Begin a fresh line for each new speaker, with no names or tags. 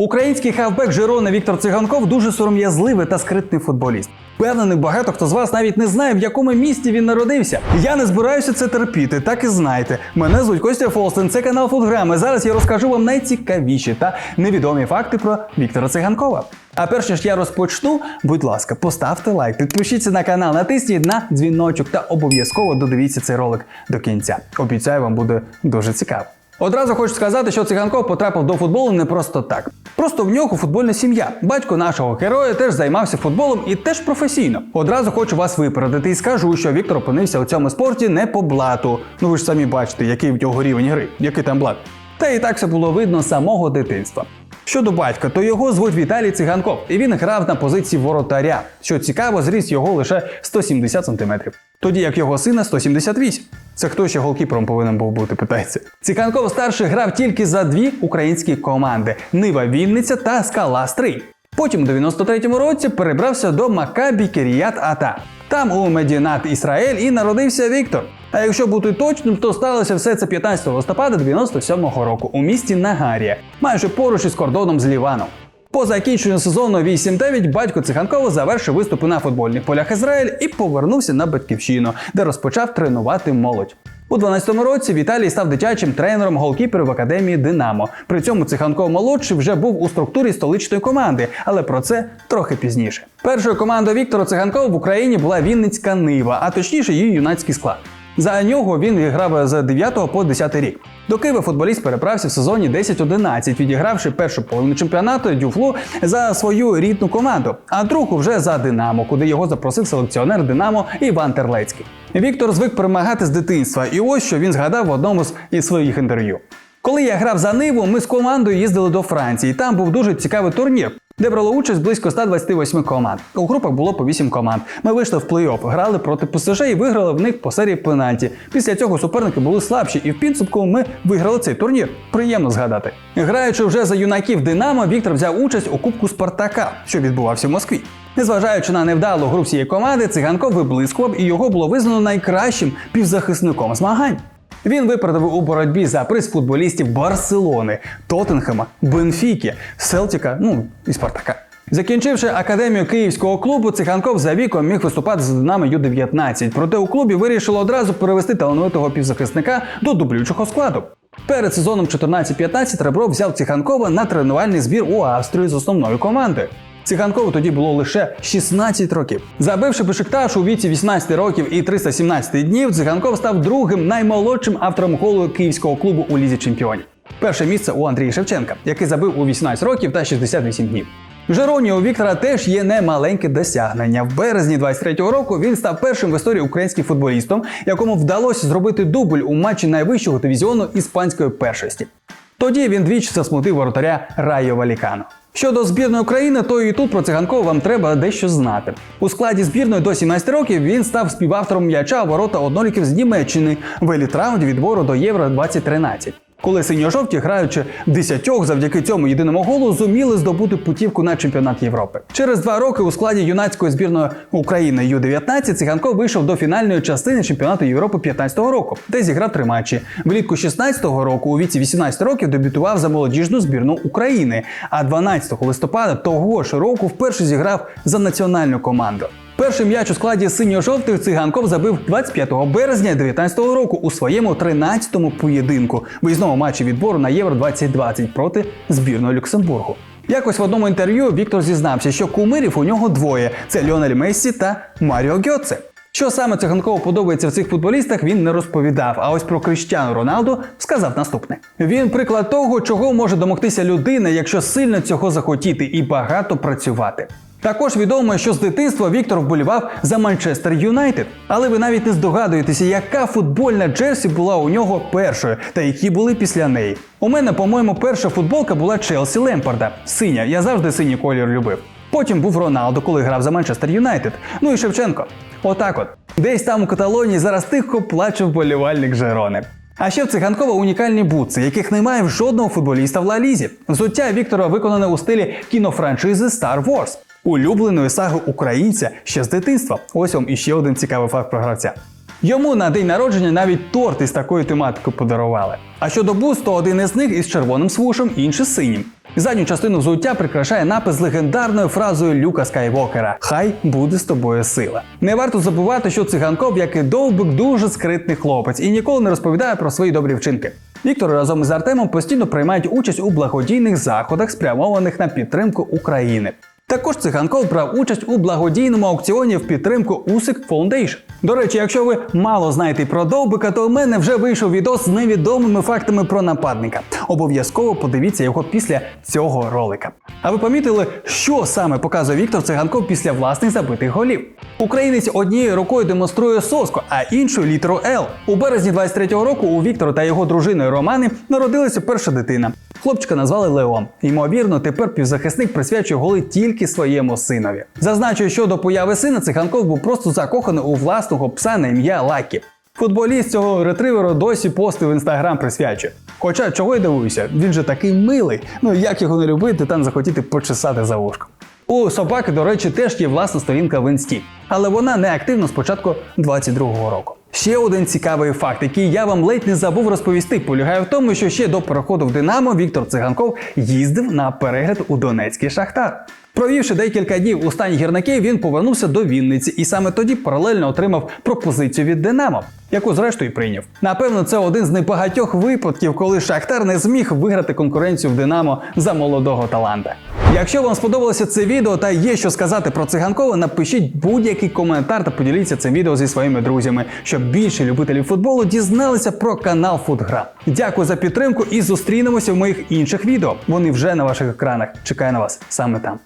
Український хавбек Жирона Віктор Циганков дуже сором'язливий та скритний футболіст. Впевнений, багато хто з вас навіть не знає, в якому місті він народився. Я не збираюся це терпіти, так і знайте. Мене звуть Костя Фолстен, це канал Футграми. Зараз я розкажу вам найцікавіші та невідомі факти про Віктора Циганкова. А перш ніж я розпочну, будь ласка, поставте лайк, підпишіться на канал, натисніть на дзвіночок та обов'язково додивіться цей ролик до кінця. Обіцяю, вам буде дуже цікаво. Одразу хочу сказати, що циганков потрапив до футболу не просто так. Просто в нього футбольна сім'я. Батько нашого героя теж займався футболом і теж професійно. Одразу хочу вас випередити і скажу, що Віктор опинився у цьому спорті не по блату. Ну ви ж самі бачите, який в нього рівень гри, який там блат. Та і так все було видно з самого дитинства. Щодо батька, то його звуть Віталій Циганков, і він грав на позиції воротаря. Що цікаво, зріс його лише 170 см. Тоді як його сина 178. Це хто ще голкіпером повинен був бути, питається. Циганков старший грав тільки за дві українські команди: Нива Вінниця та Скала Стрий. Потім у 93-му році перебрався до Макабі Кіріят Ата. Там у Медінат Ісраїль і народився Віктор. А якщо бути точним, то сталося все це 15 листопада 97-го року у місті Нагарія, майже поруч із кордоном з Ліваном. По закінченню сезону 8-9 батько Циганкова завершив виступи на футбольних полях Ізраїль і повернувся на батьківщину, де розпочав тренувати молодь. У 12-му році Віталій став дитячим тренером голкіперів в академії Динамо. При цьому Циганков молодший вже був у структурі столичної команди, але про це трохи пізніше. Першою командою Віктора Циганкова в Україні була Вінницька Нива, а точніше її юнацький склад. За нього він грав з 9 по 10 рік. До Києва футболіст переправся в сезоні 10-11, відігравши першу половину чемпіонату Дюфлу за свою рідну команду, а другу вже за Динамо, куди його запросив селекціонер Динамо Іван Терлецький. Віктор звик перемагати з дитинства, і ось що він згадав в одному з своїх інтерв'ю. Коли я грав за Ниву, ми з командою їздили до Франції. Там був дуже цікавий турнір, де брало участь близько 128 команд. У групах було по 8 команд. Ми вийшли в плей-офф, грали проти ПСЖ і виграли в них по серії пенальті. Після цього суперники були слабші, і в підсумку ми виграли цей турнір. Приємно згадати. Граючи вже за юнаків Динамо, Віктор взяв участь у Кубку Спартака, що відбувався в Москві. Незважаючи на невдалу гру всієї команди, циганков виблискував і його було визнано найкращим півзахисником змагань. Він випередив у боротьбі за приз футболістів Барселони, Тоттенхема, Бенфіки, Селтіка, ну і Спартака. Закінчивши академію київського клубу, Циганков за віком міг виступати з Динамо Ю-19, проте у клубі вирішили одразу перевести талановитого півзахисника до дублюючого складу. Перед сезоном 14-15 Ребров взяв Циганкова на тренувальний збір у Австрію з основною командою. Циганкову тоді було лише 16 років. Забивши Бешикташ у віці 18 років і 317 днів, Циганков став другим наймолодшим автором голу київського клубу у лізі чемпіонів. Перше місце у Андрія Шевченка, який забив у 18 років та 68 днів. Жероні у Віктора теж є немаленьке досягнення. В березні 23-го року він став першим в історії українським футболістом, якому вдалося зробити дубль у матчі найвищого дивізіону іспанської першості. Тоді він двічі засмутив воротаря Райо Валікано. Щодо збірної України, то і тут про циганкова вам треба дещо знати. У складі збірної до 17 років він став співавтором м'яча ворота одноліків з Німеччини в еліт-раунді відбору до Євро 2013. Коли синьо-жовті, граючи десятьох завдяки цьому єдиному голу, зуміли здобути путівку на чемпіонат Європи. Через два роки у складі юнацької збірної України Ю-19 Циганков вийшов до фінальної частини чемпіонату Європи 15-го року, де зіграв три матчі. Влітку 16-го року у віці 18 років дебютував за молодіжну збірну України. А 12 листопада того ж року вперше зіграв за національну команду. Перший м'яч у складі синьо-жовтих циганков забив 25 березня 2019 року у своєму 13-му поєдинку виїзному матчі відбору на Євро 2020 проти збірної Люксембургу. Якось в одному інтерв'ю Віктор зізнався, що кумирів у нього двоє: це Ліонель Мессі та Маріо Гьоце. Що саме циганково подобається в цих футболістах, він не розповідав. А ось про Кріштіану Роналду сказав наступне: він приклад того, чого може домогтися людина, якщо сильно цього захотіти і багато працювати. Також відомо, що з дитинства Віктор вболівав за Манчестер Юнайтед. Але ви навіть не здогадуєтеся, яка футбольна джерсі була у нього першою, та які були після неї. У мене, по-моєму, перша футболка була Челсі Лемпарда. Синя, я завжди синій колір любив. Потім був Роналдо, коли грав за Манчестер Юнайтед. Ну і Шевченко. Отак от. Десь там у Каталонії зараз тихо плаче вболівальник Жерони. А ще в циганкова унікальні бутси, яких немає в жодного футболіста в Ла Лізі. Взуття Віктора виконане у стилі кінофраншизи Star Wars, улюбленої саги українця ще з дитинства. Ось вам іще один цікавий факт про гравця. Йому на день народження навіть торт із такою тематикою подарували. А щодо буст, то один із них із червоним свушем, інший синім. Задню частину взуття прикрашає напис з легендарною фразою Люка Скайвокера Хай буде з тобою сила. Не варто забувати, що циганков, як і довбик, дуже скритний хлопець і ніколи не розповідає про свої добрі вчинки. Віктор разом із Артемом постійно приймають участь у благодійних заходах, спрямованих на підтримку України. Також циганков брав участь у благодійному аукціоні в підтримку Усик Foundation. До речі, якщо ви мало знаєте про довбика, то у мене вже вийшов відос з невідомими фактами про нападника. Обов'язково подивіться його після цього ролика. А ви помітили, що саме показує Віктор Циганков після власних забитих голів? Українець однією рукою демонструє соску, а іншою літеру Л. У березні 23-го року у Віктора та його дружиною Романи народилася перша дитина. Хлопчика назвали Леон. Ймовірно, тепер півзахисник присвячує голи тільки своєму синові. Зазначу, що до появи сина Циганков був просто закоханий у власного пса на ім'я Лакі. Футболіст цього ретривера досі пости в інстаграм присвячує. Хоча чого й дивуюся, він же такий милий. Ну як його не любити, там захотіти почесати за вушком. У собаки, до речі, теж є власна сторінка в інсті, але вона не активна з початку 22-го року. Ще один цікавий факт, який я вам ледь не забув розповісти, полягає в тому, що ще до переходу в Динамо Віктор Циганков їздив на перегляд у Донецький Шахтар. Провівши декілька днів у стані гірників, він повернувся до Вінниці і саме тоді паралельно отримав пропозицію від Динамо, яку зрештою прийняв. Напевно, це один з небагатьох випадків, коли Шахтар не зміг виграти конкуренцію в Динамо за молодого таланта. Якщо вам сподобалося це відео та є що сказати про циганкова, напишіть будь-який коментар та поділіться цим відео зі своїми друзями, щоб більше любителів футболу дізналися про канал Футгра. Дякую за підтримку і зустрінемося в моїх інших відео. Вони вже на ваших екранах. Чекаю на вас саме там.